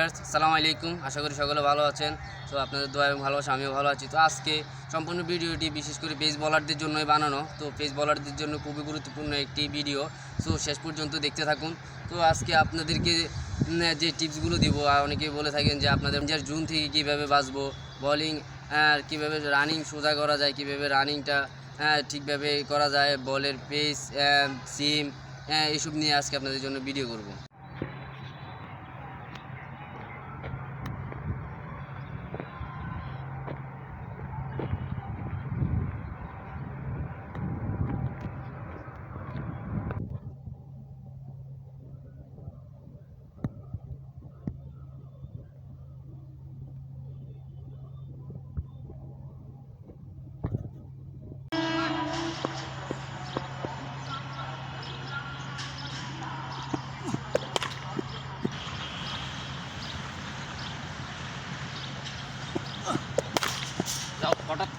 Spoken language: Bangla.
ভিউয়ার্স সালাম আলাইকুম। আশা করি সকলে ভালো আছেন। তো আপনাদের দোয়া এবং ভালোবাসা, আমিও ভালো আছি। তো আজকে সম্পূর্ণ ভিডিওটি, বিশেষ করে পেস বলারদের জন্যই বানানো। তো পেস বলারদের জন্য খুবই গুরুত্বপূর্ণ একটি ভিডিও তো শেষ পর্যন্ত দেখতে থাকুন। তো আজকে আপনাদেরকে যে টিপসগুলো দিব আর অনেকেই বলে থাকেন যে আপনাদের যে জুন থেকে কীভাবে বাঁচবো? বলিং কীভাবে রানিং সোজা করা যায়, কীভাবে রানিংটা ঠিকভাবে করা যায়? বলের পেস সিম এসব নিয়ে আজকে আপনাদের জন্য ভিডিও করব। കോട്ടെ